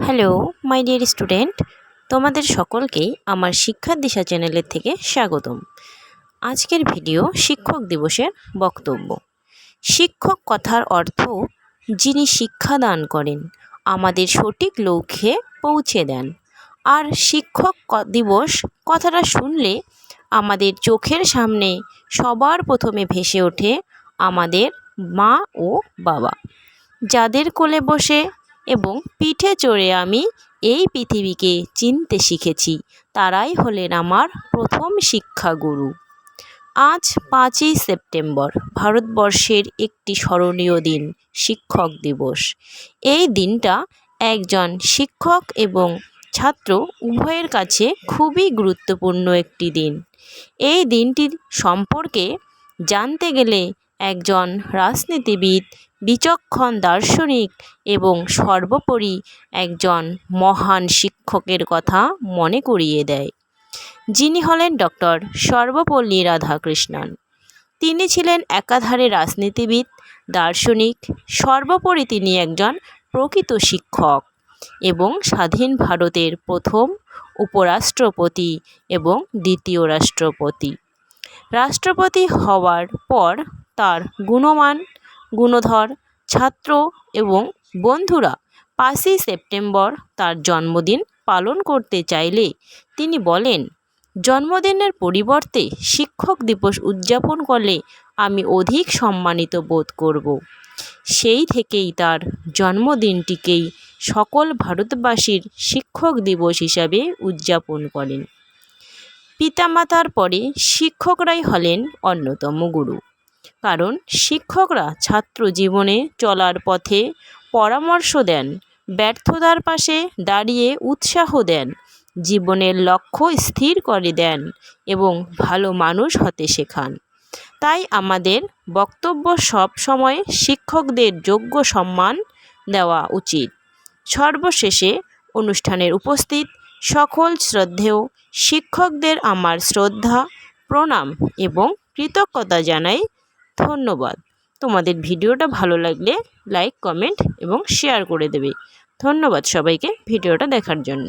Hello my dear student তোমাদের সকলকেই আমার শিক্ষা দিশা চ্যানেলের থেকে স্বাগতম। আজকের ভিডিও শিক্ষক দিবসের বক্তব্য। শিক্ষক কথার অর্থ, যিনি শিক্ষা দান করেন, আমাদের সঠিক লক্ষ্যে পৌঁছে দেন। আর শিক্ষক দিবস কথাটা শুনলে আমাদের চোখের সামনে সবার প্রথমে ভেসে ওঠে আমাদের মা ও বাবা। যাদের কোলে বসে এবং পিঠে চড়ে আমি এই পৃথিবীকে চিনতে শিখেছি। তারাই হলেন আমার প্রথম শিক্ষাগুরু। আজ পাঁচই সেপ্টেম্বর, ভারতবর্ষের একটি স্মরণীয় দিন, শিক্ষক দিবস। এই দিনটা একজন শিক্ষক এবং ছাত্র উভয়ের কাছে খুবই গুরুত্বপূর্ণ একটি দিন। এই দিনটির সম্পর্কে জানতে গেলে একজন রাজনীতিবিদ, বিচক্ষণ দার্শনিক এবং সর্বোপরি একজন মহান শিক্ষকের কথা মনে করিয়ে দেয়। যিনি হলেন ডক্টর সর্বপল্লী রাধাকৃষ্ণন। তিনি ছিলেন একাধারে রাজনীতিবিদ, দার্শনিক, সর্বোপরি তিনি একজন প্রকৃত শিক্ষক এবং স্বাধীন ভারতের প্রথম উপরাষ্ট্রপতি এবং দ্বিতীয় রাষ্ট্রপতি। রাষ্ট্রপতি হওয়ার পর তার গুণমান, গুণধর, ছাত্র এবং বন্ধুরা পাঁচই সেপ্টেম্বর তার জন্মদিন পালন করতে চাইলে তিনি বলেন, জন্মদিনের পরিবর্তে শিক্ষক দিবস উদযাপন করলে আমি অধিক সম্মানিত বোধ করব। সেই থেকেই তার জন্মদিনটিকেই সকল ভারতবাসীর শিক্ষক দিবস হিসাবে উদযাপন করেন। পিতামাতার পরে শিক্ষকরাই হলেন অন্যতম গুরু। কারণ শিক্ষকরা ছাত্র জীবনে চলার পথে পরামর্শ দেন, ব্যর্থতার পাশে দাঁড়িয়ে উৎসাহ দেন, জীবনের লক্ষ্য স্থির করে দেন এবং ভালো মানুষ হতে শেখান। তাই আমাদের বক্তব্য সব সময় শিক্ষকদের যোগ্য সম্মান দেওয়া উচিত। সর্বশেষে অনুষ্ঠানের উপস্থিত সকল শ্রদ্ধেয় শিক্ষকদের আমার শ্রদ্ধা, প্রণাম এবং কৃতজ্ঞতা জানাই ধন্যবাদ। তোমাদের ভিডিওটা ভালো লাগলে লাইক, কমেন্ট এবং শেয়ার করে দেবে। ধন্যবাদ সবাইকে ভিডিওটা দেখার জন্য।